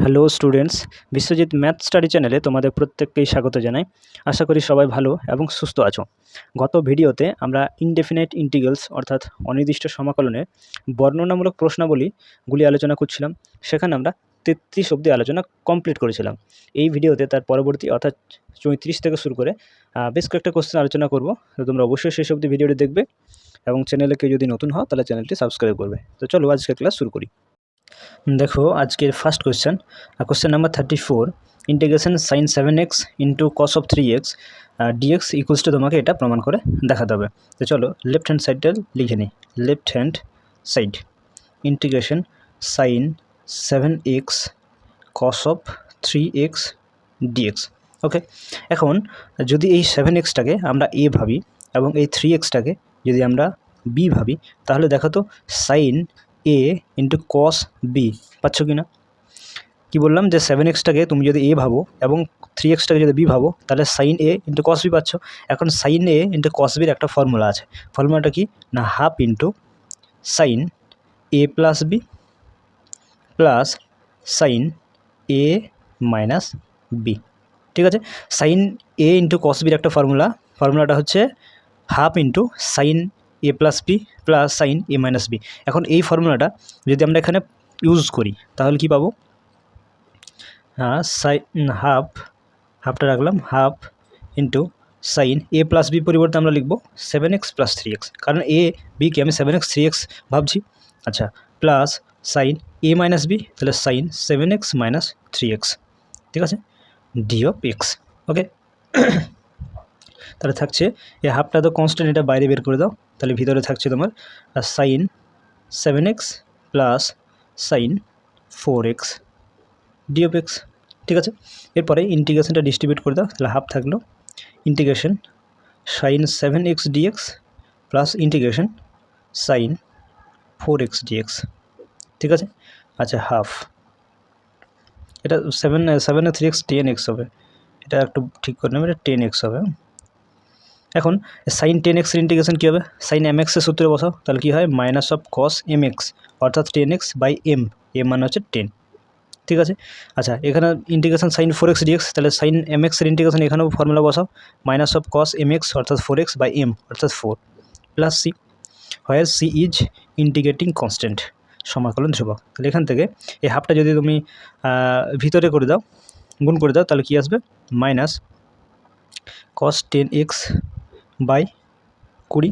Hello students, Biswajit math study চ্যানেলে তোমাদের প্রত্যেককেই স্বাগত জানাই। আশা করি সবাই ভালো এবং সুস্থ আছো। গত ভিডিওতে আমরা ইনডেফিনাইট ইন্টিগ্রালস অর্থাৎ অনির্দিষ্ট সমাকলনের বর্ণনামূলক প্রশ্নাবলীগুলি আলোচনা করছিলাম। সেখানে আমরা তেত্রিশ অবধি আলোচনা কমপ্লিট করেছিলাম। এই ভিডিওতে তার পরবর্তী, অর্থাৎ চৌত্রিশ থেকে শুরু করে বেশ কয়েকটা কোশ্চেন আলোচনা করব। তো তোমরা অবশ্যই শেষ অবধি ভিডিওটি দেখবে এবং চ্যানেলে কেউ যদি নতুন হও, তাহলে চ্যানেলটি সাবস্ক্রাইব করবে। তো চলো আজকে ক্লাস শুরু করি। দেখো আজকের first question question number thirty four integration sine seven x into cos of three x d x equals to তোমাকে এটা প্রমাণ করে দেখাতে হবে। তো চলো লেফট হ্যান্ড সাইডটা লিখে নিই। Left hand side integration sine seven x cos of three x d x okay এখন যদি এই সেভেন এক্সটাকে আমরা এ ভাবি এবং এই থ্রি এক্সটাকে যদি আমরা বি ভাবি, তাহলে দেখো তো sine A into cos B পাচ্ছ কি না? কী বললাম? যে সেভেন এক্সটাকে তুমি যদি এ ভাবো এবং থ্রি এক্সটাকে যদি বি ভাবো, তাহলে sine A into cos B পাচ্ছ। এখন সাইন এ ইন্টু কস বির একটা ফর্মুলা আছে। ফর্মুলাটা কি? না half into sine A plus B plus sine A minus B ঠিক আছে? সাইন এ ইন্টু কস বির একটা ফর্মুলা ফর্মুলাটা হচ্ছে half into sine A plus B plus sine A minus B এখন এই ফর্মুলাটা যদি আমরা এখানে ইউজ করি, তাহলে কি পাবো? হ্যাঁ সাইন হাফ হাফটা রাখলাম half into sine A plus B পরিবর্তে আমরা লিখব seven x plus three x কারণ এ বিকে আমি সেভেন এক্স থ্রি এক্স ভাবছি। আচ্ছা plus sine A minus B তাহলে sine seven x minus three x ঠিক আছে? ডি অফ এক্স ওকে তাহলে থাকছে, এই হাফটা তো কনস্ট্যান্ট এটা বাইরে বের করে দাও, তাহলে ভিতরে থাকছে তোমার sine seven x plus sine four x d of x ঠিক আছে এরপরে ইন্টিগ্রেশনটা ডিস্ট্রিবিউট করে দাও, তাহলে হাফ থাকল integration sine seven x dx plus integration sine four x dx ঠিক আছে আচ্ছা হাফ এটা সেভেন সেভেনে থ্রি এক্স টেন এক্স হবে, এটা একটু ঠিক করে নেবে, এটা টেন এক্স হবে? এখন সাইন টেন এক্সের ইন্টিগ্রেশন কী হবে? সাইন এম এক্সের সূত্রে বসাও, তাহলে কী হয়? Minus of cos m x অর্থাৎ ten x by m m মানে হচ্ছে টেন ঠিক আছে? আচ্ছা এখানে integration sine four x dx তাহলে সাইন এম এক্সের ইন্টিগ্রেশন এখানেও ফর্মুলা বসাও minus of cos m x অর্থাৎ ফোর এক্স বাই এম অর্থাৎ four plus c where c is integrating constant সমাকলন ধ্রুবক, তাহলে এখান থেকে এই হাফটা যদি তুমি ভিতরে করে দাও, গুণ করে দাও, তাহলে কী আসবে? Minus cos ten x by কুড়ি।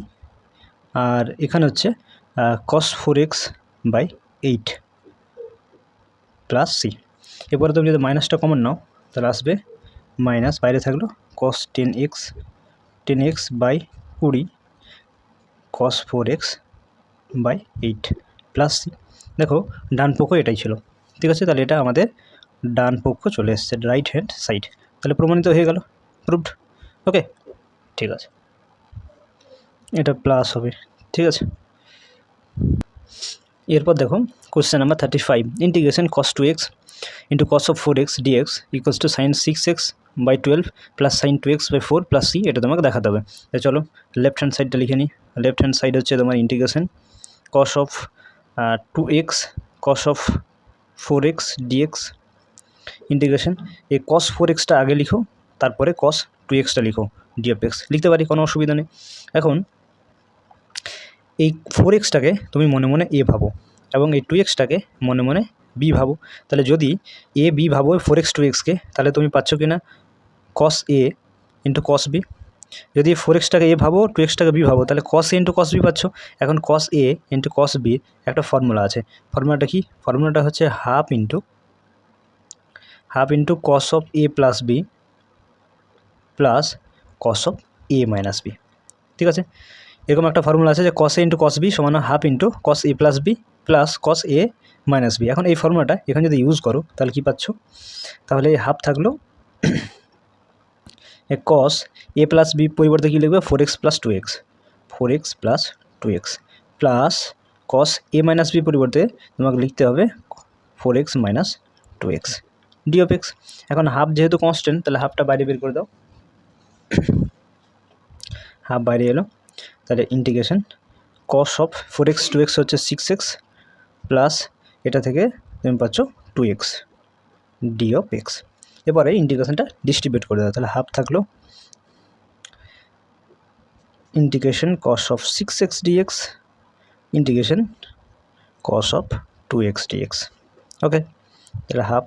আর এখানে হচ্ছে cos four x by eight plus c এরপরে তুমি যদি মাইনাসটা কমন নাও, তাহলে আসবে মাইনাস বাইরে থাকল cos ten x ten x by কুড়ি cos four x by eight plus c দেখো, ডান পক্ষ এটাই ছিল। ঠিক আছে, তাহলে এটা আমাদের ডান পক্ষ চলে এসছে রাইট হ্যান্ড সাইড তাহলে প্রমাণিত হয়ে গেল প্রুভড ওকে ঠিক আছে। এটা প্লাস হবে, ঠিক আছে? এরপর দেখো question number thirty five integration cos two x into cos of four x dx equals to sine six x by twelve plus sine two x by four plus c এটা তোমাকে দেখাতে হবে। তাই চলো লেফট হ্যান্ড সাইডটা লিখে নিই। Left hand side হচ্ছে তোমার integration cos of two x cos of four x dx integration এই কস ফোর এক্সটা আগে লিখো, তারপরে কস টু এক্সটা লিখো ডি অফ এক্স লিখতে পারি, কোনো অসুবিধা নেই। এখন এই ফোর এক্সটাকে তুমি মনে মনে এ ভাবো এবং এই টু এক্সটাকে মনে মনে বি ভাবো। তাহলে যদি এ বি ভাবো ফোর এক্স টু এক্সকে তাহলে তুমি পাচ্ছ কি না cos A into cos B যদি ফোর এক্সটাকে এ ভাবো টু এক্সটাকে বি ভাবো, তাহলে কস এ ইন্টু কস বি পাচ্ছ। এখন cos A into cos B একটা ফর্মুলা আছে। ফর্মুলাটা কি? ফর্মুলাটা হচ্ছে half into half into cos of A plus B plus cos of A minus B ঠিক আছে? এরকম একটা ফর্মুলা আছে যে cos A into cos B সমান half into cos A plus B plus cos A minus B এখন এই ফর্মুলাটা এখানে যদি ইউজ করো, তাহলে কী পাচ্ছ? তাহলে হাফ থাকল কস এ প্লাস বি পরিবর্তে কী লিখবে? Four x plus two x four x plus two x plus cos A minus B পরিবর্তে তোমাকে লিখতে হবে four x minus two x d x এখন হাফ যেহেতু কনস্ট্যান্ট তাহলে হাফটা বাইরে বের করে দাও। হাফ বাইরে এলো। তাহলে integration cos of four x two x হচ্ছে সিক্স এক্স প্লাস এটা থেকে তুমি পাচ্ছ two x d of x এবারে ইন্টিগ্রেশনটা ডিস্ট্রিবিউট করে দেওয়া তাহলে হাফ থাকল। Integration cos of six x dx integration cos of two x dx okay তাহলে হাফ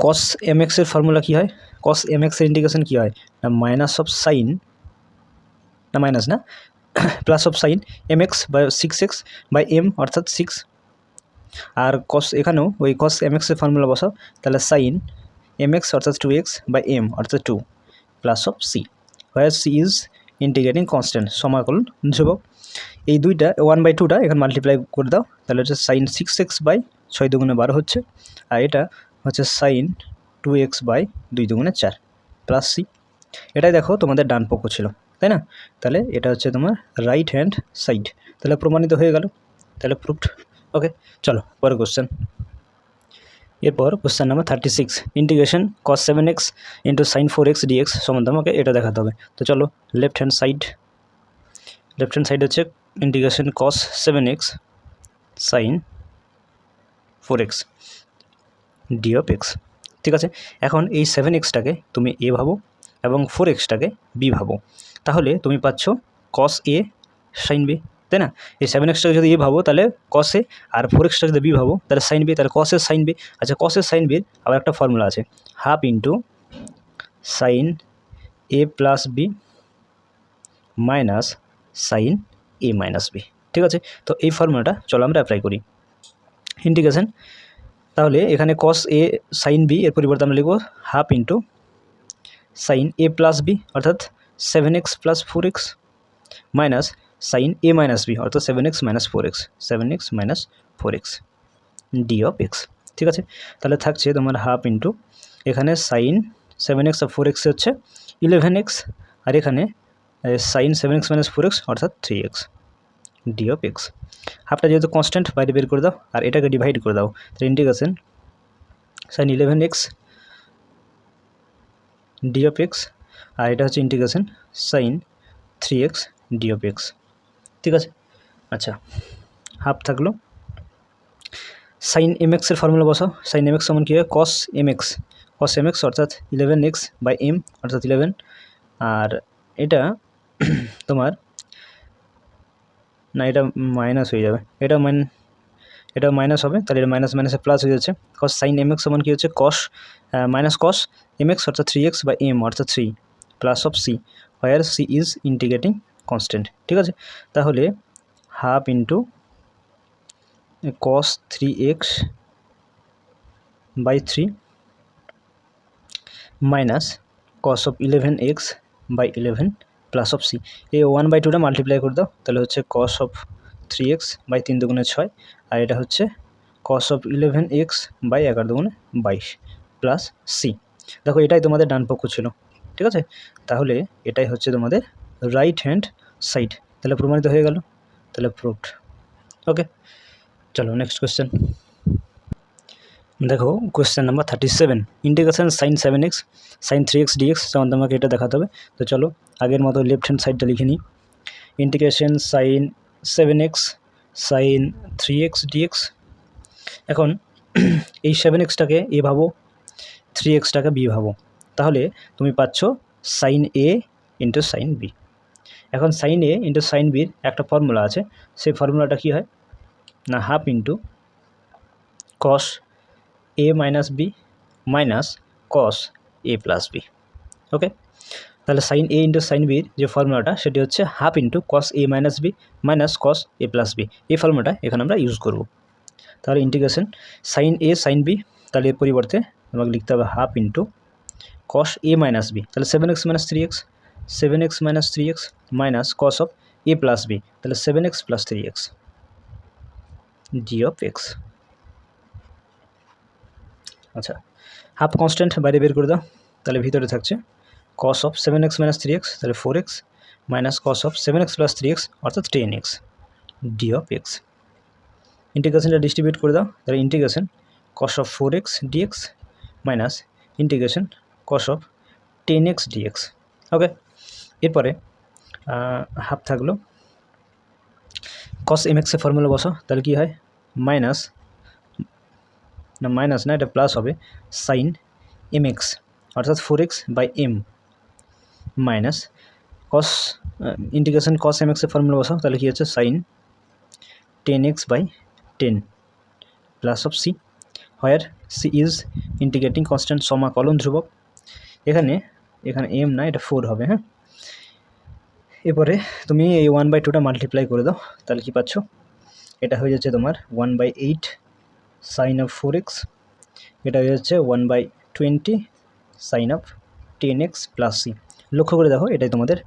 কস এম এক্সের ফর্মুলা কী হয়? কস এম এক্সের ইন্টিগ্রেশন কী হয়? না মাইনাস অফ সাইন না মাইনাস না plus of sine m x by six x by m অর্থাৎ সিক্স আর কস এখানেও ওই কস এম এক্সের ফর্মুলা বসাও, তাহলে সাইন এম এক্স অর্থাৎ টু এক্স বাই এম অর্থাৎ two plus of c where c is integrating constant সমাকলন ধ্রুবক। এই দুইটা ওয়ান বাই টুটা এখানে মাল্টিপ্লাই করে দাও, তাহলে হচ্ছে সাইন সিক্স এক্স বাই ছয় দুগুণে বারো হচ্ছে, আর এটা হচ্ছে সাইন টু এক্স বাই দুই দুগুণে চার প্লাস সি এটাই দেখো তোমাদের ডান পক্ষ ছিল। তাই না? তাহলে এটা হচ্ছে তোমার রাইট হ্যান্ড সাইড তাহলে প্রমাণিত হয়ে গেল। তাহলে প্রুফড ওকে চলো, পরের কোশ্চেন এরপর question number thirty six integration cos seven x into sine four x dx সম্বন্ধে আমাকে এটা দেখাতে হবে। তো চলো left hand side left hand side হচ্ছে integration cos seven x sine four x d of x ঠিক আছে? এখন এই সেভেন এক্সটাকে তুমি এ ভাবো এবং ফোর এক্সটাকে বি ভাবো। তাহলে তুমি পাচ্ছ কস এ সাইন বি তাই না? এই সেভেন এক্সটাকে যদি এ ভাবো, তাহলে কস এ আর ফোর এক্সটাকে যদি বি ভাবো, তাহলে সাইন বি তাহলে কসের সাইন বি আচ্ছা কসের সাইন বির আবার একটা ফর্মুলা আছে half into sine A plus B minus sine A minus B ঠিক আছে? তো এই ফর্মুলাটা চলো আমরা অ্যাপ্লাই করি। ইন্টিগ্রেশন তাহলে এখানে কস এ সাইন বি এর পরিবর্তে আমরা লিখব half into sine A plus B অর্থাৎ seven x plus four x minus sine A minus B অর্থাৎ seven x minus four x seven x minus four x d of x ঠিক আছে? তাহলে থাকছে তোমার হাফ ইন্টু এখানে sine seven x আর four x হচ্ছে ইলেভেন এক্স আর এখানে sine seven x minus four x অর্থাৎ three x d of x হাফটা যেহেতু কনস্ট্যান্ট বাইরে বের করে দাও, আর এটাকে ডিভাইড করে দাও। তাহলে integration sine eleven x d of x আর এটা হচ্ছে integration sine three x d of x ঠিক আছে? আচ্ছা হাফ থাকল। সাইন এম এক্সের ফর্মুলা বসাও। সাইন এম এক্স সমান কী হয়? Cos m x cos m x অর্থাৎ ইলেভেন এক্স বাই এম অর্থাৎ ইলেভেন আর এটা তোমার, না, এটা মাইনাস হয়ে যাবে। এটা মাইন এটা মাইনাস হবে, তাহলে এটা মাইনাস মাইনাসে প্লাস হয়ে যাচ্ছে। কস সাইন এম এক্স সমান কী হচ্ছে? Cos minus cos m x অর্থাৎ থ্রি এক্স বা এম অর্থাৎ three plus of c where c is integrating constant ঠিক আছে? তাহলে half into cos three x by three minus cos of eleven x by eleven plus of c এই one by টুটা multiply করে দাও, তাহলে হচ্ছে cos of three x by তিন দুগুণে ছয়, আর এটা হচ্ছে cos of eleven x by এগারো দুগুণে বাইশ প্লাস সি দেখো এটাই তোমাদের ডান পক্ষ ছিল। ঠিক আছে? তাহলে এটাই হচ্ছে তোমাদের রাইট হ্যান্ড সাইড তাহলে প্রমাণিত হয়ে গেল। তাহলে প্রুফড ওকে চলো নেক্সট কোয়েশ্চেন দেখো question number thirty seven integration sine seven x sine three x dx যেমন তোমাকে এটা দেখাতে হবে। তো চলো, আগের মতো লেফট হ্যান্ড সাইডটা লিখে নিই। Integration sine seven x sine three x dx এখন, এই সেভেন এক্সটাকে এ ভাবো থ্রি এক্সটাকে বি ভাবো। তাহলে তুমি পাচ্ছ sine A into sine B এখন সাইন এ ইন্টু সাইন বির একটা ফর্মুলা আছে, সেই ফর্মুলাটা কী হয়? না half into cos A minus B minus cos A plus B okay তাহলে সাইন এ ইন্টু সাইন বির যে ফর্মুলাটা সেটি হচ্ছে half into cos A minus B minus cos A plus B এই ফর্মুলাটা এখানে আমরা ইউজ করব। তাহলে integration sine A sine B তাহলে এর পরিবর্তে আমাকে লিখতে হবে half into cos A minus B তাহলে seven x minus three x seven x minus three x minus cos of A plus B তাহলে seven x plus three x d of x আচ্ছা half constant বাইরে বের করে দাও, তাহলে ভিতরে থাকছে cos of seven x minus three x তাহলে four x minus cos of seven x plus three x অর্থাৎ ten x d of x ইন্টিগ্রেশনটা distribute করে দাও, তাহলে integration cos of four x dx minus integration cos of ten x dx okay এরপরে half থাকল। কস m এক্সের formula বসো তাহলে কী হয়? মাইনাস না মাইনাস না, এটা প্লাস হবে। সাইন এম এক্স অর্থাৎ four x by m minus cos integration cos m এক্সের ফর্মুলা বসাও, তাহলে কী হচ্ছে? Sine ten x by ten plus of c where c is integrating constant সমাকলন ধ্রুবক। এখানে এখানে এম না, এটা ফোর হবে হ্যাঁ? এরপরে তুমি এই ওয়ান বাই টুটা মাল্টিপ্লাই করে দাও, তাহলে কী পাচ্ছ? এটা হয়ে যাচ্ছে তোমার one by eight sine of four x এটা হয়ে যাচ্ছে one by twenty sine of ten x plus c লক্ষ্য করে দেখো, এটাই তোমাদের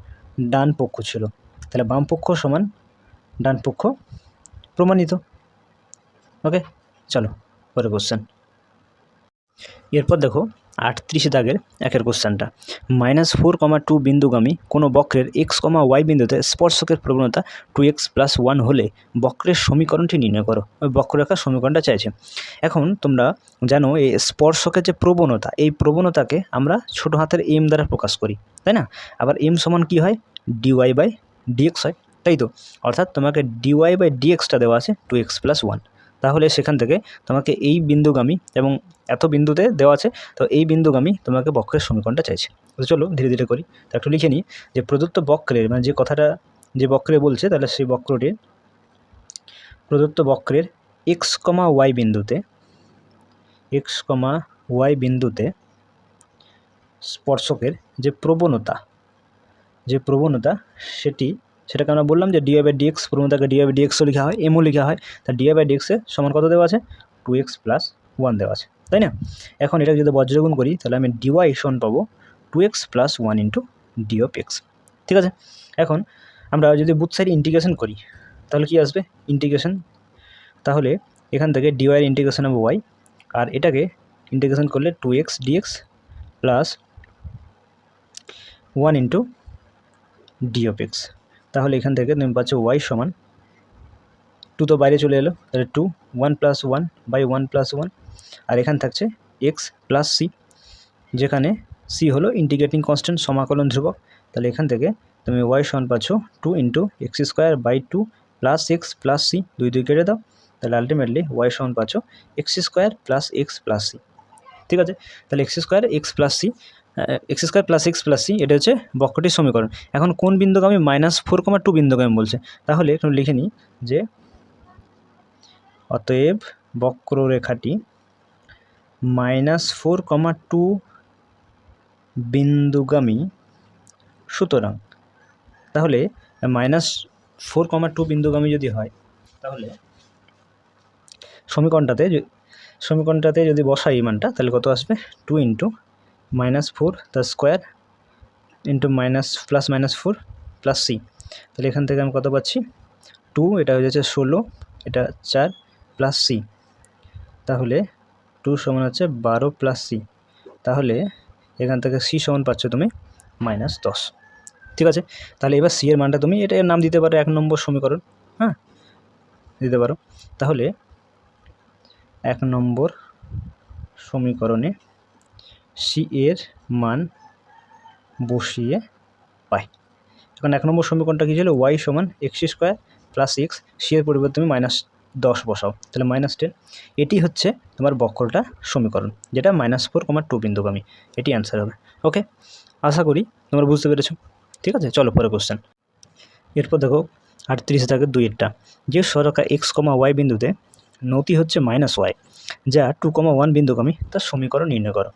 ডান পক্ষ ছিল। তাহলে বাম পক্ষ সমান ডান পক্ষ প্রমাণিত। ওকে চলো পরে কোশ্চেন এরপর দেখো আটত্রিশ দাগের একের কোশ্চেনটা। মাইনাস ফোর কমা টু বিন্দুগামী কোনো বক্রের এক্স কমা ওয়াই বিন্দুতে স্পর্শকের প্রবণতা টু এক্স প্লাস ওয়ান হলে বক্রের সমীকরণটি নির্ণয় করো। ওই বক্ররেখার সমীকরণটা চাইছে। এখন তোমরা জানো এই স্পর্শকের যে প্রবণতা, এই প্রবণতাকে আমরা ছোটো হাতের এম দ্বারা প্রকাশ করি, তাই না? আবার এম সমান কী হয়? ডিওয়াই বাই ডিএক্স হয়, তাই তো? অর্থাৎ তোমাকে ডিওয়াই বাই ডিএক্সটা দেওয়া আছে টু এক্স প্লাস ওয়ান। তাহলে সেখান থেকে তোমাকে এই বিন্দুগামী এবং এত বিন্দুতে দেওয়া আছে, তো এই বিন্দুগামী তোমাকে বক্রের সমীকরণটা চাইছে। তো চলো ধীরে ধীরে করি। তো একটু লিখে নিই যে প্রদত্ত বক্রের মানে যে কথাটা যে বক্রে বলছে, তাহলে সেই বক্রটির প্রদত্ত বক্রের এক্স কমা ওয়াই বিন্দুতে এক্স কমা ওয়াই বিন্দুতে স্পর্শকের যে প্রবণতা যে প্রবণতা সেটি সেটাকে আমরা বললাম যে ডিআই বাই ডিএক্স প্রবণতাকে ডিআই বাই ডিএক্সও লেখা হয় এমও লেখা হয়। তা ডিআই বাই ডিএক্সে সমান কত দেওয়া আছে? টু এক্স প্লাস ওয়ান দেওয়া আছে, তাই না? এখন এটাকে যদি বজ্রগুণ করি, তাহলে আমি ডিওয়াই সমান পাবো two x plus one into d of x ঠিক আছে? এখন আমরা যদি বুথ সাইড ইন্টিগ্রেশন করি, তাহলে কি আসবে? ইন্টিগ্রেশন তাহলে এখান থেকে ডিওয়াইয়ের ইন্টিগ্রেশন হবে ওয়াই আর এটাকে ইন্টিগ্রেশন করলে two x dx plus one into d of x তাহলে এখান থেকে তুমি পাচ্ছ ওয়াই সমান টু তো বাইরে চলে এলো, তাহলে two one plus one by one plus one আর এখান থাকছে এক্স প্লাস সি যেখানে সি হলো ইন্টিগ্রেটিং কনস্ট্যান্ট সমাকলন ধ্রুবক, তাহলে এখান থেকে তুমি ওয়াই সমান পাচ্ছ two into x square by two plus x plus c দুই দুই কেটে দাও, তাহলে আলটিমেটলি ওয়াই সমান পাচ্ছ x square plus x plus c ঠিক আছে? তাহলে x square x plus c x square plus x plus c এটা হচ্ছে বক্রটির সমীকরণ। এখন কোন বিন্দুগামী মাইনাস ফোর কমা টু বিন্দুগামী বলছে? তাহলে একটু লিখে নিই যে অতএব বক্ররেখাটি মাইনাস ফোর কমা টু বিন্দুগামী সুতরাং, তাহলে মাইনাস ফোর কমা টু বিন্দুগামী যদি হয়, তাহলে সমীকরণটাতে সমীকরণটাতে যদি বসাই এই মানটা, তাহলে কত আসবে? Two into minus four the square into minus plus minus four plus c তাহলে এখান থেকে আমি কত পাচ্ছি? টু এটা হয়ে যাচ্ছে ষোলো, এটা চার প্লাস সি তাহলে টু সমান হচ্ছে বারো প্লাস সি তাহলে এখান থেকে সি সমান পাচ্ছ তুমি মাইনাস দশ। ঠিক আছে? তাহলে এবার সি এর মানটা তুমি এটা নাম দিতে পারো, এক নম্বর সমীকরণ হ্যাঁ? দিতে পারো। তাহলে এক নম্বর সমীকরণে সি এর মান বসিয়ে পাই। এখন এক নম্বর সমীকরণটা কী ছিল? ওয়াই সমান x square plus x c এর পরিবর্তে তুমি মাইনাস দশ বসাও। তাহলে মাইনাস টেন এটি হচ্ছে তোমার বক্রটা সমীকরণ, যেটা মাইনাস ফোর কমার টু বিন্দুগামী। এটি অ্যান্সার হবে। ওকে আশা করি তোমরা বুঝতে পেরেছ। ঠিক আছে? চলো পরে কোশ্চেন এরপর দেখো, আটত্রিশ থেকে দুইয়েরটা। যে সরকা এক্স কমা ওয়াই বিন্দুতে নতি হচ্ছে মাইনাস ওয়াই যা টু কমা ওয়ান বিন্দুগামী তার সমীকরণ নির্ণয় করো।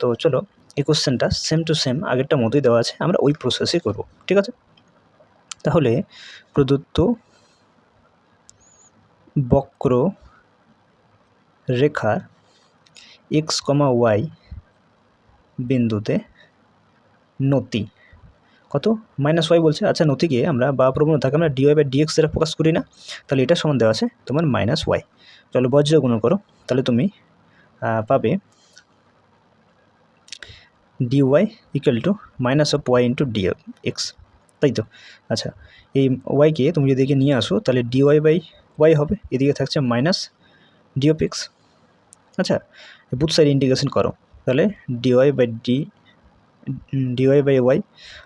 তো চলো, এই কোশ্চেনটা সেম টু সেম আগেরটা মতোই দেওয়া আছে, আমরা ওই প্রসেসই করব, ঠিক আছে? তাহলে প্রদত্ত বক্র রেখার এক্স কমা ওয়াই বিন্দুতে নতি। কত? মাইনাস ওয়াই বলছে। আচ্ছা নতিকে আমরা বা প্রবণতাকে আমরা ডিওয়াই বা ডিএক্স দ্বারা প্রকাশ করি না, তাহলে এটা সমান দেওয়া আছে তোমার মাইনাস ওয়াই চলো বজ্র গুণ করো, তাহলে তুমি পাবে d y equal to minus of y into d x তাই তো? আচ্ছা এই ওয়াইকে তুমি যদি এদিকে নিয়ে আসো, তাহলে ডি ওয়াই বাই ওয়াই হবে, এদিকে থাকছে মাইনাস ডি অফ এক্স আচ্ছা বুথ সাইড ইন্টিগ্রেশন করো, তাহলে d y by d d y by y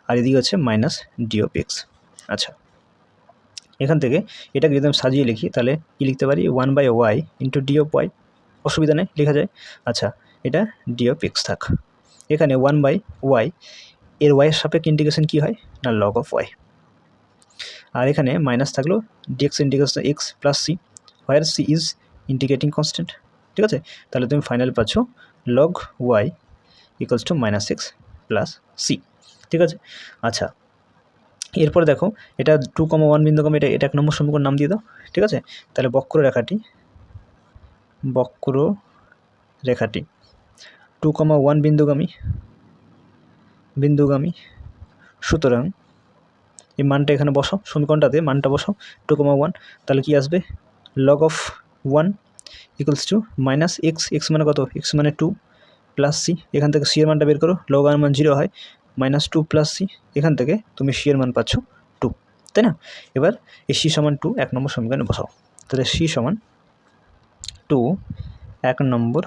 আর এদিকে হচ্ছে মাইনাস ডি অফ এক্স আচ্ছা এখান থেকে এটাকে যদি আমি সাজিয়ে লিখি, তাহলে কী লিখতে পারি? One by y into d of y অসুবিধা নেই, লেখা যায়। আচ্ছা এটা ডি অফ এক্স থাক। এখানে ওয়ান বাই ওয়াই এর ওয়াইয়ের সাপেক্ষে ইন্টিগ্রেশন কী হয়? না লগ অফ ওয়াই আর এখানে মাইনাস থাকল dx integration x plus c where c is integrating constant ঠিক আছে? তাহলে তুমি ফাইনাল পাচ্ছ log y equals to minus x plus c ঠিক আছে? আচ্ছা এরপর দেখো, এটা টু কমা ওয়ান বিন্দুকম এটা এটা এক নম্বর সমীকরণ নাম দিয়ে দাও, ঠিক আছে? তাহলে বক্র রেখাটি বক্র রেখাটি টু কমা ওয়ান বিন্দুগামী বিন্দুগামী, সুতরাং এই মানটা এখানে বসো সমীকরণটাতে মানটা বসো টু কমা ওয়ান তাহলে কি আসবে? Log of one equals to minus x x মানে কত? এক্স মানে টু প্লাস সি এখান থেকে সি এর মানটা বের করো লগ আর মান জিরো হয় মাইনাস টু প্লাস সি এখান থেকে তুমি সি এর মান পাচ্ছ টু তাই না? এবার এই সি সমান টু এক নম্বর সমীকরণে বসাও। তাহলে সি সমান টু এক নম্বর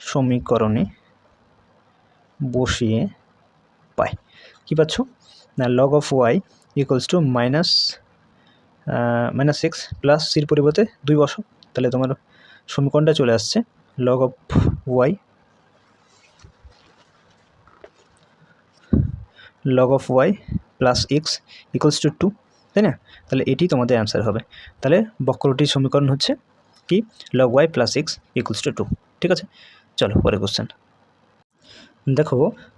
সমীকরণে বসিয়ে পাই। কী পাচ্ছ? না log of y equals to minus minus six plus সির পরিবর্তে দুই বসো তাহলে তোমার সমীকরণটা চলে আসছে log of y log of y plus x equals to two তাই না? তাহলে এটি তোমাদের অ্যান্সার হবে। তাহলে বক্রটির সমীকরণ হচ্ছে কি? Log y plus x equals to two ঠিক আছে? চলো পরে কোশ্চেন দেখো,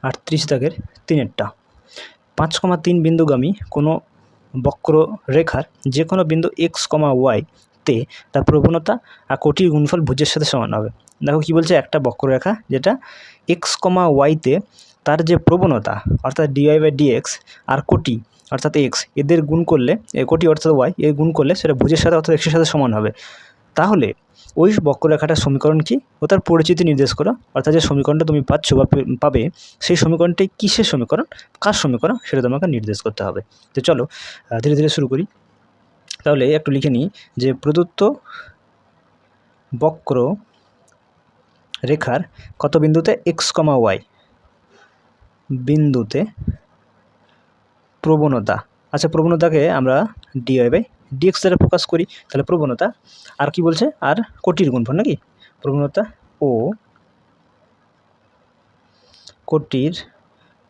আটত্রিশ দাগের তিনেরটা। পাঁচ কমা তিন বিন্দুগামী কোনো বক্র রেখার যে কোনো বিন্দু এক্স কমা ওয়াই তে তার প্রবণতা আর কোটির গুণফল ভুজের সাথে সমান হবে। দেখো কি বলছে? একটা বক্ররেখা যেটা এক্স কমা ওয়াইতে তার যে প্রবণতা, অর্থাৎ ডিওয়াই বাই ডিএক্স আর কোটি, অর্থাৎ এক্স এদের গুণ করলে, এ কোটি অর্থাৎ ওয়াই এর গুণ করলে সেটা ভুজের সাথে অর্থাৎ এক্সের সাথে সমান হবে। তাহলে ওই বক্ররেখাটার সমীকরণ কি? ও তার পরিচিতি নির্দেশ করো, অর্থাৎ যে সমীকরণটা তুমি পাচ্ছ বা পাবে, সেই সমীকরণটি কিসের সমীকরণ? কার সমীকরণ? সেটা তোমাকে নির্দেশ করতে হবে। তো চলো ধীরে ধীরে শুরু করি। তাহলে একটু লিখে নিই যে প্রদত্ত বক্র রেখার কত বিন্দুতে এক্স কমা ওয়াই বিন্দুতে প্রবণতা। আচ্ছা প্রবণতাকে আমরা ডিওয়াই বাই ডিএক্স দ্বারা প্রকাশ করি, তাহলে প্রবণতা আর কি বলছে? আর কোটির গুণফল নাকি? প্রবণতা ও কোটির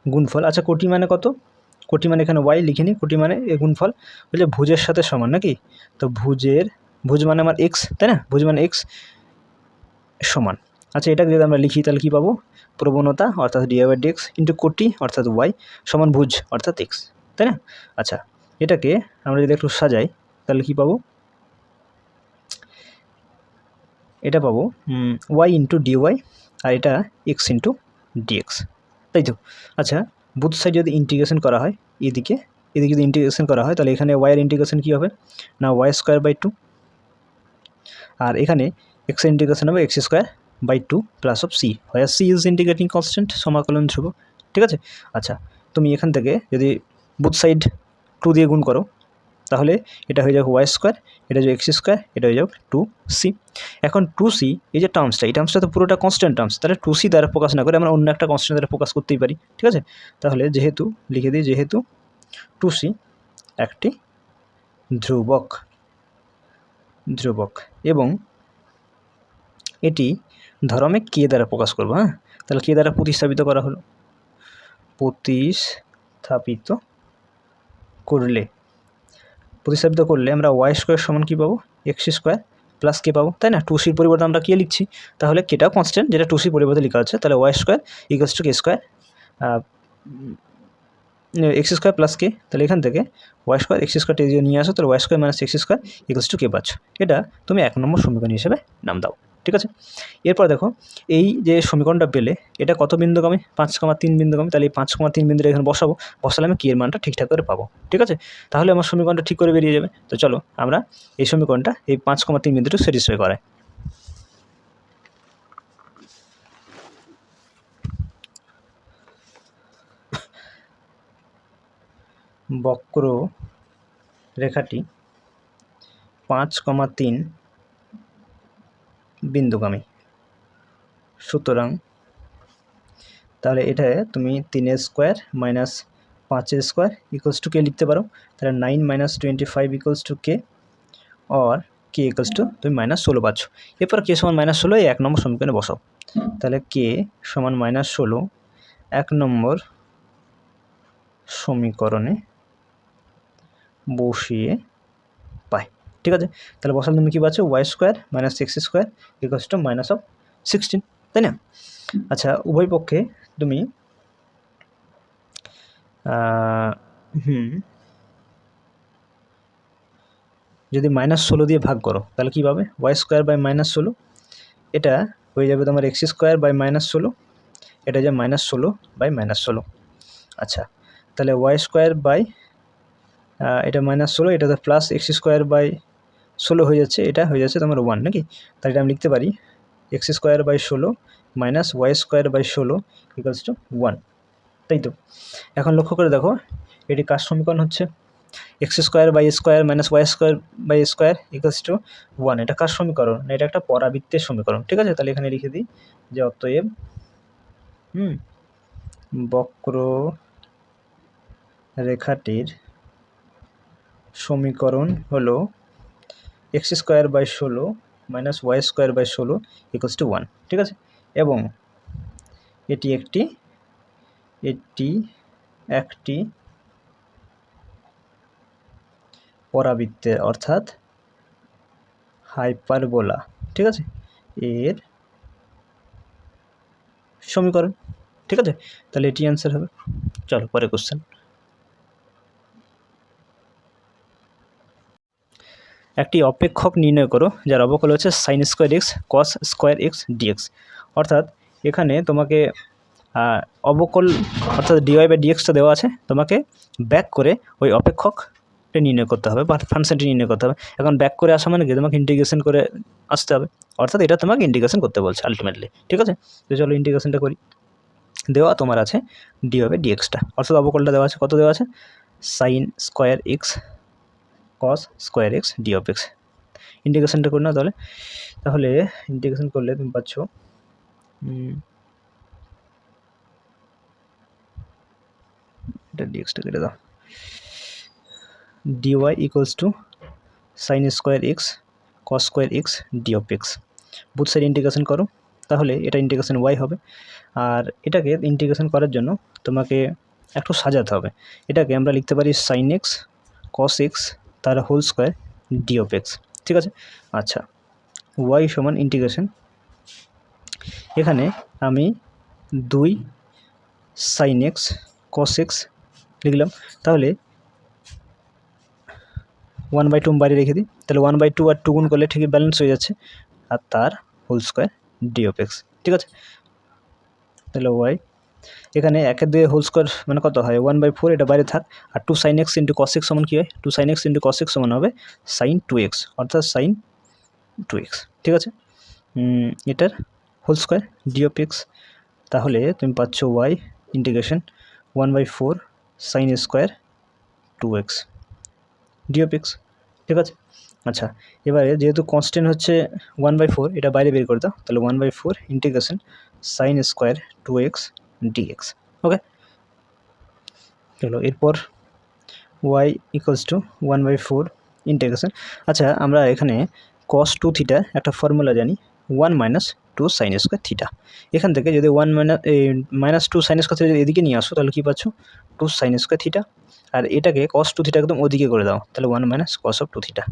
গুণফল। আচ্ছা কোটি মানে কত? কোটি মানে এখানে ওয়াই লিখে নিই, কোটি মানে এ গুণফল। বলছে ভুজের সাথে সমান নাকি? তো ভুজের, ভুজ মানে আমার এক্স তাই না? ভুজ মানে এক্স সমান। আচ্ছা এটাকে যদি আমরা লিখি, তাহলে কী পাবো? প্রবণতা অর্থাৎ ডি বাই ডিএক্স ইন্টু কোটি অর্থাৎ ওয়াই সমান ভুজ অর্থাৎ এক্স তাই না? আচ্ছা এটাকে আমরা যদি একটু সাজাই, তাহলে কী পাবো? এটা পাবো ওয়াই ইন্টু ডিওয়াই আর এটা এক্স ইন্টু ডিএক্স তাই তো? আচ্ছা বুথ সাইড যদি ইন্টিগ্রেশন করা হয়, এদিকে এদিকে যদি ইন্টিগ্রেশন করা হয়, তাহলে এখানে ওয়াইয়ের ইন্টিগ্রেশন কী হবে? না ওয়াই স্কোয়ার বাই টু আর এখানে এক্সের ইন্টিগ্রেশন হবে x square by two plus of c হয় সি ইজ ইন্টিগ্রেটিং কনস্ট্যান্ট সমাকলন ধ্রুব, ঠিক আছে? আচ্ছা তুমি এখান থেকে যদি বুথ সাইড টু দিয়ে গুণ করো, তাহলে এটা হয়ে যাবে ওয়াই স্কোয়ার এটা হয়ে এক্স স্কোয়ার এটা হয়ে যাবে টু সি এখন টু সি এই যে টার্মসটা এই টার্মসটা তো পুরোটা কনস্ট্যান্ট টার্মস তাহলে টু সি দ্বারা প্রকাশ না করে আমরা অন্য একটা কনস্ট্যান্ট দ্বারা প্রকাশ করতেই পারি, ঠিক আছে? তাহলে যেহেতু, লিখে দিই যেহেতু টু সি একটি ধ্রুবক ধ্রুবক, এবং এটি ধরমে কে দ্বারা প্রকাশ করব হ্যাঁ? তাহলে কে দ্বারা প্রতিস্থাপিত করা হলো? প্রতিস্থাপিত করলে প্রতিস্থাপিত করলে আমরা ওয়াই স্কোয়ার সমান কী পাবো? এক্স স্কোয়ার প্লাস কে পাবো, তাই না? টু সির পরিবর্তে আমরা কে লিখছি? তাহলে কেটাও কনস্ট্যান্ট যেটা টু সির পরিবর্তে লেখা আছে, তাহলে y square equals to k square x square plus k তাহলে এখান থেকে ওয়াই স্কোয়ার এক্স স্কোয়ারটি যদি নিয়ে আসো, তাহলে y square minus x square equals to k পাচ্ছ। এটা তুমি এক নম্বর সমীকরণ হিসেবে নাম দাও। ঠিক আছে? এরপর দেখো, এই যে সমীকরণটা পেলে, এটা কত বিন্দুগামী? পাঁচ কমা তিন বিন্দুগামী। তাহলে এই পাঁচ কমা তিন বিন্দুটা এখানে বসাবো। বসালে আমি কি এর মানটা ঠিকঠাক করে পাবো? ঠিক আছে? তাহলে আমার সমীকরণটা ঠিক করে বেরিয়ে যাবে। তো চলো, আমরা এই সমীকরণটা, এই পাঁচ কমা তিন বিন্দুটা স্যাটিসফাই করাই। বক্র রেখাটি পাঁচ কমা তিন বিন্দুগামী। সুতরাং তাহলে এটা তুমি তিনের স্কোয়ার মাইনাস পাঁচের স্কোয়ার ইকুয়ালস টু কে লিখতে পারো? তাহলে nine minus twenty five equals to k? Or k equals to তুমি মাইনাস ষোলো পাচ্ছ। এরপর কে সমান মাইনাস ষোলো? এক নম্বর সমীকরণে বসাও। তাহলে কে সমান মাইনাস ষোলো? এক নম্বর সমীকরণে বসিয়ে ঠিক আছে? তাহলে বসালে তুমি কী পাচ্ছ? Y square minus x square equals to minus of sixteen তাই না? আচ্ছা উভয় পক্ষে তুমি হুম, যদি মাইনাস ষোলো দিয়ে ভাগ করো, তাহলে কী পাবে? ওয়াই স্কোয়ার বাই মাইনাস ষোলো, এটা হয়ে যাবে তোমার এক্স স্কোয়ার বাই মাইনাস ষোলো, এটা যে মাইনাস ষোলো বাই মাইনাস ষোলো। আচ্ছা তাহলে ওয়াই স্কোয়ার বাই এটা মাইনাস ষোলো, এটা তো প্লাস এক্স স্কোয়ার বাই ষোলো হয়ে যাচ্ছে, এটা হয়ে যাচ্ছে তোমার ওয়ান নাকি? তাহলে এটা আমি লিখতে পারি এক্স স্কোয়ার বাই ষোলো মাইনাস ওয়াই স্কোয়ার বাই ষোলো ইকালস টু ওয়ান তাই তো? এখন লক্ষ্য করে দেখো, এটি কার সমীকরণ হচ্ছে? X square by square minus y square by square equals to one এটা কার সমীকরণ? এটা একটা পরাবৃত্তের সমীকরণ, ঠিক আছে? তাহলে এখানে লিখে দিই যে অতএব, হুম, বক্র রেখাটির সমীকরণ হলো এক্স স্কোয়ার বাই ষোলো মাইনাস ওয়াই স্কোয়ার বাই ষোলো ইকুয়ালস টু ওয়ান ঠিক আছে? এবং এটি একটি এটি একটি পরাবৃত্তের অর্থাৎ হাইপারবোলা, ঠিক আছে? এর সমীকরণ, ঠিক আছে? তাহলে এটি অ্যান্সার হবে। চলো পরে কোশ্চেন একটি অপেক্ষক নির্ণয় করো, যার অবকল হচ্ছে sine square x cos square x dx অর্থাৎ এখানে তোমাকে অবকল অর্থাৎ ডিওয়াই বাই ডিএক্সটা দেওয়া আছে, তোমাকে ব্যাক করে ওই অপেক্ষকটা নির্ণয় করতে হবে বা ফাংশনটি নির্ণয় করতে হবে। এখন ব্যাক করে আসা মানে কি? তোমাকে ইন্টিগ্রেশন করে আসতে হবে। অর্থাৎ এটা তোমাকে ইন্টিগ্রেশন করতে বলছে আলটিমেটলি ঠিক আছে? তো চলো ইন্টিগ্রেশনটা করি। দেওয়া তোমার আছে ডি হবে ডিএক্সটা অর্থাৎ অবকলটা দেওয়া আছে, কত দেওয়া আছে? Sine square x cos square x d of x ইন্টিগ্রেশনটা করি না তাহলে। তাহলে ইন্টিগ্রেশন করলে তুমি পাচ্ছ এটা ডিএক্সটা কেটে দাও। Dy equals to sine square x cos square x d both side integration করো, তাহলে এটা ইন্টিগ্রেশন ওয়াই হবে। আর এটাকে ইন্টিগ্রেশন করার জন্য তোমাকে একটু সাজাতে হবে। এটাকে আমরা লিখতে পারি সাইন এক্স কস এক্স তার হোল স্কোয়ার ডি অফ ঠিক আছে? আচ্ছা ওয়াই সমান ইন্টিগ্রেশন এখানে আমি দুই সাইন এক্স কস এক্স লিখলাম। তাহলে ওয়ান বাই টু বাইরে রেখে দিই। তাহলে ওয়ান বাই টু আর টু গুণ করলে ঠিকই ব্যালেন্স হয়ে যাচ্ছে। আর তার হোল স্কোয়ার ডি অফ ঠিক আছে? তাহলে ওয়াই এখানে একের দুয়ে হোল স্কোয়ার মানে কত হয়? ওয়ান বাই ফোর এটা বাইরে থাক। আর two sine x into cos x সমান কী হয়? Two sine x into cos x সমান হবে সাইন টু এক্স অর্থাৎ সাইন টু এক্স ঠিক আছে? এটার whole square d of x তাহলে তুমি পাচ্ছ y integration one by four sine square two x d of x ঠিক আছে? আচ্ছা এবারে যেহেতু কনস্ট্যান্ট হচ্ছে ওয়ান বাই ফোর এটা বাইরে বের করে দাও। তাহলে one by four integration sine square two x dx okay চলো, এরপর y equals to one by four integration আচ্ছা আমরা এখানে কস টু থিটা একটা ফর্মুলা জানি one minus two sine square theta এখান থেকে যদি one minus minus two sine square theta যদি এদিকে নিয়ে আসো, তাহলে কী পাচ্ছ? টু সাইন স্কোয়ার থিটা আর এটাকে কস টু থিটা একদম ওদিকে করে দাও, তাহলে one minus cos of two theta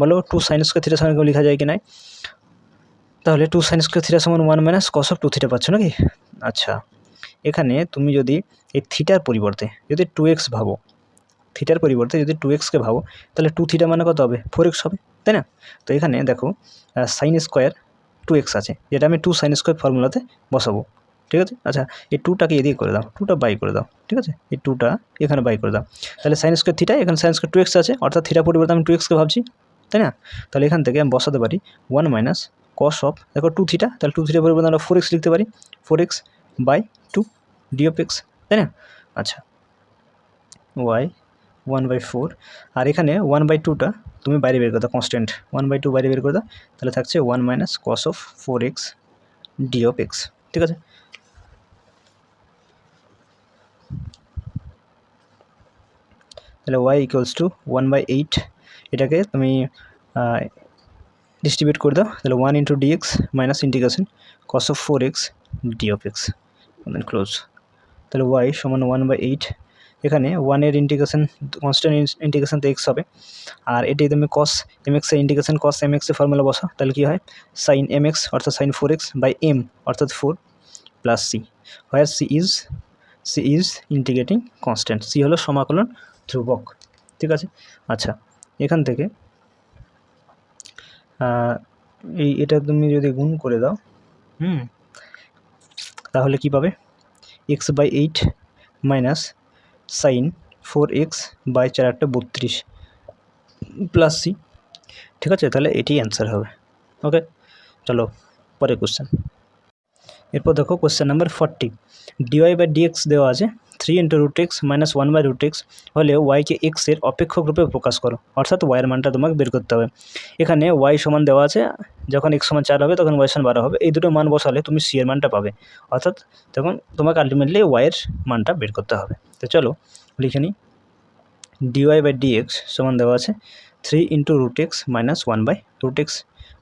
বলো টু সাইন স্কোয়ার থিটার সঙ্গে লেখা যায় কি নাই তাহলে টু সাইন স্কোয়ার থিটা সমান one minus cos of two theta পাচ্ছ নাকি? আচ্ছা এখানে তুমি যদি এই থিটার পরিবর্তে যদি টু এক্স ভাবো, থিটার পরিবর্তে যদি টু এক্সকে ভাবো, তাহলে টু থিটা মানে কত হবে? ফোর এক্স হবে, তাই না? তো এখানে দেখো সাইন স্কোয়ার টু এক্স আছে, যেটা আমি টু সাইন স্কোয়ার ফর্মুলাতে বসাবো, ঠিক আছে? আচ্ছা এই টুটাকে এদিকে করে দাও টুটা বাই করে দাও, ঠিক আছে? এই টুটা এখানে বাই করে দাও, তাহলে সাইন স্কোয়ার থিটা এখানে সাইন স্কোয়ার টু এক্স আছে, অর্থাৎ থিটা পরিবর্তে আমি টু এক্সকে ভাবছি, তাই না? তাহলে এখান থেকে আমি বসাতে পারি ওয়ান মাইনাস কস অফ দেখো টু থিটা তাহলে টু থিটা পরিবর্তে আমরা ফোর এক্স লিখতে পারি four x by two d of x তাই না? আচ্ছা ওয়াই ওয়ান বাই ফোর আর এখানে ওয়ান বাই টুটা তুমি বাইরে বের করে দাও কনস্ট্যান্ট ওয়ান বাই টু বাইরে বের করে দাও, তাহলে থাকছে one minus cos of four x d of x ঠিক আছে? তাহলে y equals to one by eight এটাকে তুমি ডিস্ট্রিবিউট করে দাও, তাহলে one into dx minus integration cos of four x d of x close তাহলে ওয়াই সমান ওয়ান বাই এইট এখানে ওয়ানের ইন্টিগ্রেশন কনস্ট্যান্ট ইন্টিগ্রেশন তো এক্স হবে। আর এটি তুমি কস এম এক্সের ইন্টিগ্রেশন কস এম এক্সের ফর্মুলা বসা তাহলে কী হয়? সাইন এম এক্স অর্থাৎ sine four x by m অর্থাৎ four plus c where c is c is integrating constant c হলো সমাকলন ধ্রুবক, ঠিক আছে? আচ্ছা এখান থেকে এই, এটা তুমি যদি গুণ করে দাও, হুম, তাহলে কি পাবে? X by eight minus sine four x by চার আটটা বত্রিশ প্লাস সি ঠিক আছে? তাহলে এটি অ্যান্সার হবে। ওকে চলো পরে কোশ্চেন এরপর দেখো question number forty dy by dx দেওয়া আছে three into root x minus one by root x হলে ওয়াইকে এক্সের অপেক্ষক রূপে প্রকাশ করো, অর্থাৎ ওয়াইয়ের মানটা তোমাকে বের করতে হবে। এখানে ওয়াই সমান দেওয়া আছে, যখন এক্স সমান চার হবে তখন ওয়াই সমান বারো হবে, এই দুটো মান বসালে তুমি সি এর মানটা পাবে। অর্থাৎ তখন তোমাকে আলটিমেটলি ওয়াইয়ের মানটা বের করতে হবে। তো চলো, লিখে নিই। ডিওয়াই বাই ডিএক্স সমান দেওয়া আছে three into root x minus one by root x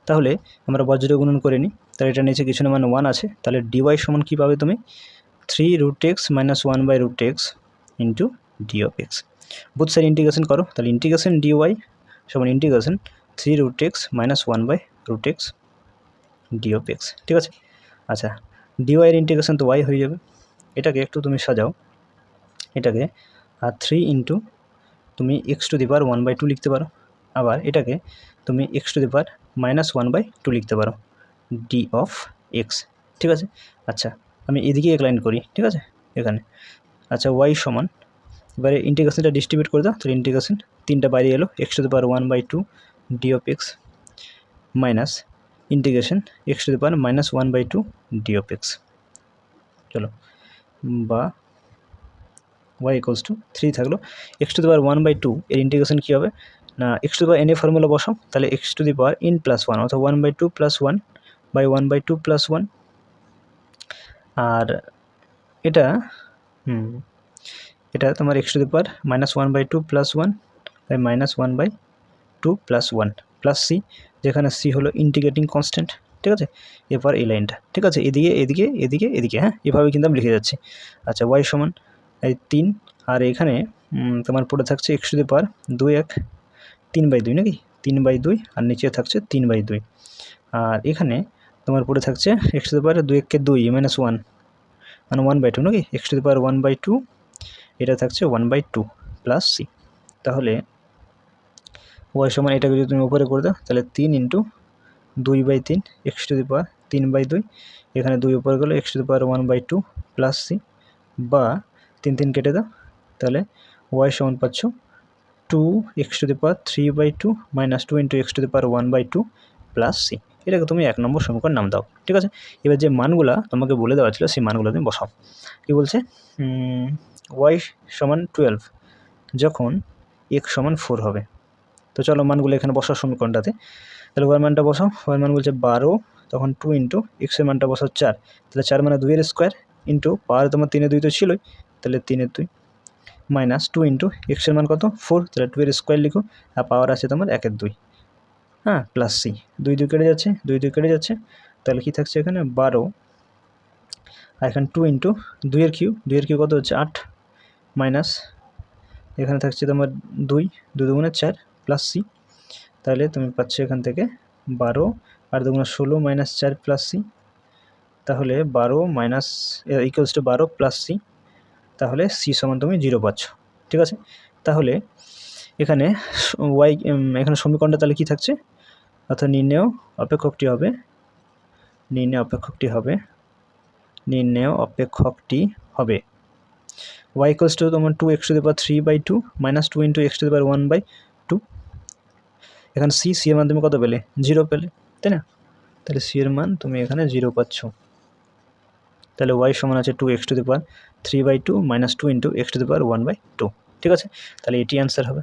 তাহলে আমরা বজ্র গুণন করে নিই। তাহলে এটা নিচে কিছু না মানে ওয়ান আছে। তাহলে ডিওয়াই সমান কী পাবে তুমি? Three root x minus one by root x into d x both side integration করো। তাহলে ইন্টিগ্রেশন ডিওয়াই সমান integration three root x minus one by root x d x ঠিক আছে? আচ্ছা ডিওয়াইয়ের ইন্টিগ্রেশন তো ওয়াই হয়ে যাবে। এটাকে একটু তুমি সাজাও। এটাকে আর থ্রি ইন্টু তুমি x to the power one by two লিখতে পারো। আবার এটাকে তুমি x to the power minus one by two লিখতে পারো। ডি অফ এক্স ঠিক আছে? আচ্ছা আমি এদিকে এক লাইন করি, ঠিক আছে? এখানে। আচ্ছা ওয়াই সমান, এবারে ইন্টিগ্রেশনটা ডিস্ট্রিবিউট করে দাও, তাহলে ইন্টিগ্রেশন তিনটা বাইরে এলো x to the power one by two d of x minus integration x to the power minus one by two d of x চলো, বা ওয়াই ইকোয়ালস টু থ্রি থাকল। X to the power one by two এর integration কী হবে? না x to the power n A formula বসাও, তাহলে x to the power n plus one অর্থাৎ one by two plus one by one by two plus one. আর এটা এটা তোমার x to the power minus one by two plus one, by minus one by two plus one, plus c, যেখানে c হলো integrating constant, ঠিক আছে? এরপর এই লাইনটা, ঠিক আছে? এদিকে এদিকে এদিকে এদিকে হ্যাঁ? এভাবে কিন্তু আমি লিখে যাচ্ছি। আচ্ছা ওয়াই সমান, এই তিন, আর এখানে তোমার পড়ে থাকছে এক্স টু দি পাওয়ার দুই এক, তিন বাই দুই নাকি? তিন বাই দুই, আর নিচে থাকছে তিন বাই দুই। আর এখানে তোমার পড়ে থাকছে এক্স টু দি পাওয়ার দুই এককে দুই মাইনাস ওয়ান মানে ওয়ান বাই টু নাকি? X to the power one by two এটা থাকছে one by two plus c তাহলে ওয়াই সমান এটাকে যদি তুমি ওপরে করে দাও, তাহলে তিন ইন্টু দুই বাই তিন এক্স টু দি পাওয়ার তিন বাই দুই। এখানে দুই ওপরে গেলো x to the power one by two plus c বা তিন তিন কেটে দাও, তাহলে ওয়াই সমান পাচ্ছ two x to the power three by two minus two into x to the power one by two plus c এটাকে তুমি এক নম্বর সমীকরণ নাম দাও, ঠিক আছে? এবার যে মানগুলা তোমাকে বলে দেওয়া ছিল, সেই মানগুলো তুমি বসাও। কী বলছে? ওয়াই সমান টুয়েলভ যখন এক্স সমান ফোর হবে। তো চলো মানগুলো এখানে বসাও সমীকরণটাতে। তাহলে ওয়ার মানটা বসাও। ওয়ার মান বলছে বারো, তখন টু ইন্টু এক্সের মানটা বসাও চার। তাহলে চার মানে দুইয়ের স্কোয়ার ইন্টু পাওয়ার তোমার তিনে দুই তো ছিলই। তাহলে তিনের দুই মাইনাস টু ইন্টু এক্সের মান কত? ফোর তাহলে টু এর স্কোয়ার লিখো, আর পাওয়ার আছে তোমার একের দুই। হ্যাঁ প্লাস সি দুই দুই কেটে যাচ্ছে, দুই দুই কেটে যাচ্ছে। তাহলে কী থাকছে এখানে? বারো। আর এখানে টু ইন্টু দুইয়ের কিউ। দুইয়ের কিউ কত হচ্ছে? আট মাইনাস এখানে থাকছে তোমার দুই। দুই দুগুণে চার প্লাস সি তাহলে তুমি পাচ্ছ এখান থেকে বারো। আর দুগুণে ষোলো মাইনাস চার প্লাস সি তাহলে বারো মাইনাস ইকুয়ালস টু বারো প্লাস সি তাহলে সি সমান তুমি জিরো পাচ্ছ। ঠিক আছে? তাহলে এখানে ওয়াই এখানে সমীকরণটা তাহলে কী থাকছে? অর্থাৎ নির্ণেয় অপেক্ষকটি হবে, নির্ণয় অপেক্ষকটি হবে, নির্ণেয় অপেক্ষকটি হবে। ওয়াই ইকুয়ালস টু তোমার two x to the power three by two minus two into x to the one by two এখানে সি সি এর মান তুমি কত পেলে? জিরো পেলে, তাই না? তাহলে সি এর মান তুমি এখানে জিরো পাচ্ছ। তাহলে ওয়াই সমান আছে two x to the three by two minus two into x to the power one by two ঠিক আছে? তাহলে এটি অ্যান্সার হবে।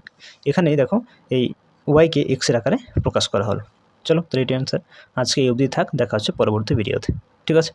এখানেই দেখো, এই ওয়াইকে এক্সের আকারে প্রকাশ করা হলো। চলো তাহলে এটি অ্যান্সার আজকে এই অবধি থাক, দেখা হচ্ছে পরবর্তী ভিডিওতে ঠিক আছে?